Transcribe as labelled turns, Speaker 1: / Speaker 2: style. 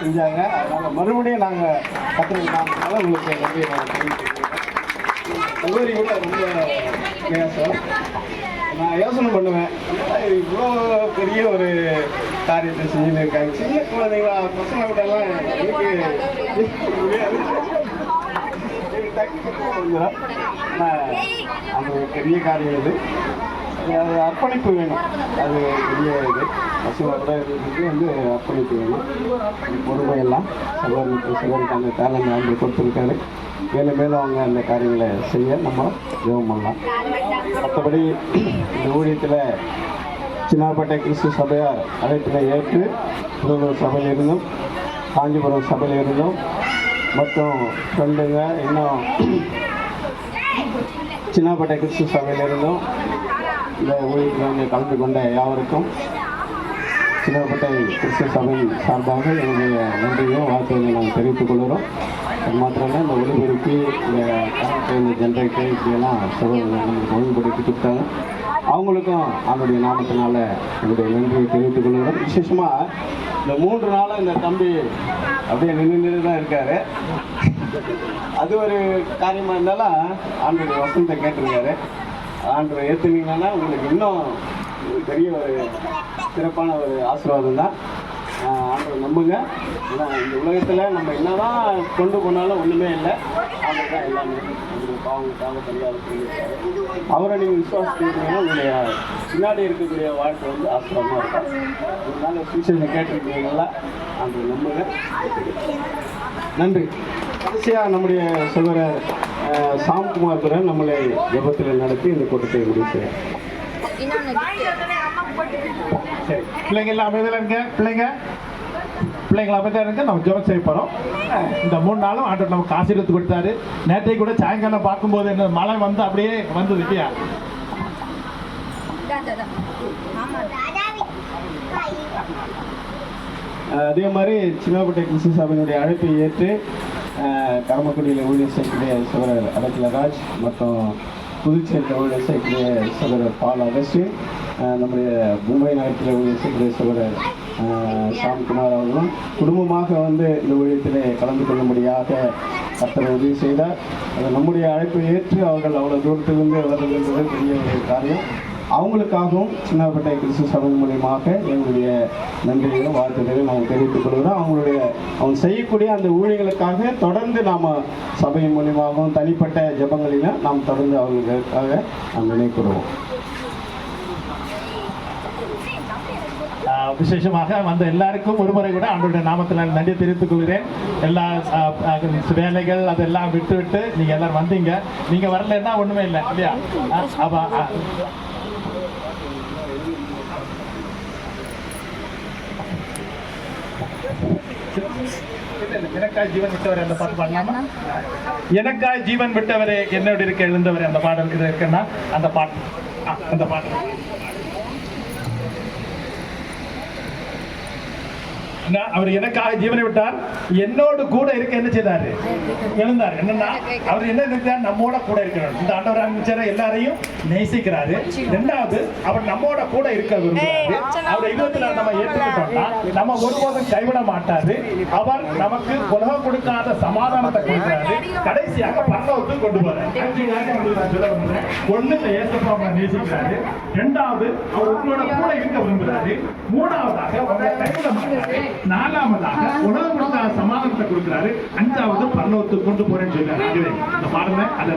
Speaker 1: செஞ்சாங்க. அதனால் மறுபடியும் நாங்கள் கற்றுக்கிட்டனால உங்களுக்கு நன்றி நான் கூட ரொம்ப நேசம் நான் யோசனை பண்ணுவேன். இவ்வளோ பெரிய ஒரு காரியத்தை செஞ்சுட்டு இருக்காங்க. சின்ன குழந்தைங்களா பசங்க கூட எல்லாம் எனக்கு டக்குனு அந்த ஒரு பெரிய காரியம் இது. அது அர்ப்பணிப்பு வேணும். அது பெரிய இது? பசுவை வந்து அர்ப்பணிப்பு வேணும். பொறுமையெல்லாம் சகோதரிக்கு சகோதரிக்கு அந்த டேலண்ட் அவங்க கொடுத்துருக்காரு. மேலும் மேலும் அவங்க அந்த காரியங்களை செய்ய நம்ம ஜெபம் பண்ணலாம். மற்றபடி இந்த ஊழியத்தில் சின்னாப்பேட்டை கிறிஸ்து சபையார் அழைப்பினை ஏற்று புதூர் சபையில் இருந்தும் காஞ்சிபுரம் சபையில் இருந்தும் மற்றும் ஃப்ரெண்டுங்க இன்னும் சின்னாப்பேட்டை கிறிஸ்து சபையில் இருந்தும் இந்த ஊழியத்தில் கலந்து கொண்ட யாவருக்கும் சிலப்பட்ட கிறிஸ்து சபை சார்பாக என்னுடைய நன்றியும் வாழ்த்துக்களை நாங்கள் தெரிவித்துக் கொள்கிறோம். அது இந்த ஒளிபெருக்கி இந்த கரண்ட் இந்த ஜென்ரேட்டர் இப்படியெல்லாம் சகோதரர்கள் ஒழுங்குபடுத்தி கொடுத்தாங்க. அவங்களுக்கும் அவனுடைய நாமத்தினால என்னுடைய நன்றியை தெரிவித்துக் கொள்கிறோம். விசேஷமாக இந்த மூன்று நாளாக இந்த தம்பி அப்படியே நின்று நின்று தான் இருக்காரு. அது ஒரு காரியமாக இருந்தாலும் அவனுடைய வசனத்தை கேட்டிருக்காரு. ஆண்டரை ஏற்றுனீங்கன்னா உங்களுக்கு இன்னும் பெரிய ஒரு சிறப்பான ஒரு ஆசீர்வாதம் தான். ஆண்டரை நம்புங்க. ஏன்னா இந்த உலகத்தில் நம்ம என்னதான் கொண்டு போனாலும் ஒன்றுமே இல்லை. ஆண்டர் தான் எல்லாமே. பாவங்களுக்காக பரிகாரம் அவரை நீங்கள் விசுவாசிக்கிறீங்கன்னா உங்களுடைய பின்னாடி இருக்கக்கூடிய வாழ்க்கை வந்து ஆசீர்வாதமாக இருக்கும். அதனால ஃபியூச்சரில் கேட்டிருக்கீங்களா ஆண்டரை நம்புங்க. நன்றி. கடைசியாக நம்முடைய சொல்கிற சாம்குமார் கூட நம்மளை ஜெபத்தில் நடத்தி இந்த கூட்டத்தை
Speaker 2: சரி பிள்ளைங்க எல்லாம் அமைதியில் இருங்க பிள்ளைங்க. பிள்ளைங்களை அமைதியாக இருங்க நம்ம ஜெபம் செய்ய போகிறோம் இந்த மூணு நாளும் ஆண்டவர் நமக்கு ஆசீர்வத்து கொடுத்தாரு. நேற்றை கூட சாயங்காலம் பார்க்கும்போது என்ன மழை வந்து அப்படியே வந்தது இல்லையா?
Speaker 1: அதே மாதிரி சின்னப்பட்டை சபையினுடைய அழைப்பை ஏற்று கரமக்குடியில் ஊழியர் செய்யக்கூடிய சகோதரர் அடக்கிலராஜ் மற்றும் புதுச்சேரியில் ஊழியர் செய்யக்கூடிய சகோதரர் பால் அகஸ்டின் நம்முடைய மும்பை நகரத்தில் ஊழியர் செய்யக்கூடிய சகோதரர் சாம்குமார் அவர்களும் குடும்பமாக வந்து இந்த ஊழியத்திலே கலந்து கொள்ளும்படியாக கர்த்தர் உதவி செய்தார். அது நம்முடைய அழைப்பை ஏற்று அவர்கள் அவ்வளோ தூரத்திலிருந்து வருகின்றது பெரிய ஒரு காரியம். அவங்களுக்காகவும் சின்னப்பட்டை கிறிஸ்து சபை மூலியமாக எங்களுடைய நன்றிகளையும் வாழ்த்துக்களையும் நாங்கள் தெரிவித்துக் கொள்கிறோம். அவங்களுடைய அவங்க செய்யக்கூடிய அந்த ஊழியர்களுக்காக தொடர்ந்து நாம் சபையின் மூலியமாகவும் தனிப்பட்ட ஜபங்களிலும் நாம் தொடர்ந்து அவர்களுக்காக நாம் நினைக்கிறோம்.
Speaker 2: விசேஷமாக வந்த எல்லாருக்கும் ஒரு முறை கூட அவங்களுடைய நாமத்தில் நான் நன்றி தெரிவித்துக் கொள்கிறேன். எல்லா வேலைகள் அதெல்லாம் விட்டு விட்டு நீங்கள் எல்லாரும் வந்தீங்க. நீங்கள் வரலைன்னா ஒன்றுமே இல்லை இல்லையா? அப்போ ஆஹ், இல்ல, இல்ல, எனக்காய் ஜீவன் விட்டவரை அந்த பாட்டு பாடலாமா எனக்காய் ஜீவன் விட்டவரே என்னோட இருக்க எழுந்தவரே அந்த பாடல் இது இருக்குன்னா அந்த பாட்டு. அந்த பாட்டு. அவர் எனக்காக ஜீவனை விட்டார். என்னோடு கூட இருக்க என்ன செய்தாரு? எழுந்தார். என்னன்னா அவர் என்ன நினைச்சார் நம்மோட கூட இருக்கணும் இந்த ஆண்டவர் அமைச்சர் எல்லாரையும் நேசிக்கிறாரு. ரெண்டாவது அவர் நம்மோட கூட இருக்க விரும்புகிறாரு. அவர் இருபத்துல நம்ம ஏற்றுக்கிட்டோம்னா நம்ம ஒருபோதும் கைவிட மாட்டாரு. அவர் நமக்கு உலகம் கொடுக்காத சமாதானத்தை கொடுக்கிறாரு. கடைசியாக பரலோகத்துக்கு கொண்டு போறாரு. ஒண்ணு இந்த உங்களை நேசிக்கிறாரு. ரெண்டாவது அவர் உங்களோட கூட இருக்க விரும்புகிறாரு மூணாவதாக உங்களை கைவிட மாட்டாரு. நாலாவதாக உலகம் கொடுக்காத சமாதானத்தை கொடுக்கிறாரு. அஞ்சாவது பரலோகத்துக்கு கொண்டு போறேன்னு சொல்றாரு இந்த பாருங்க அதை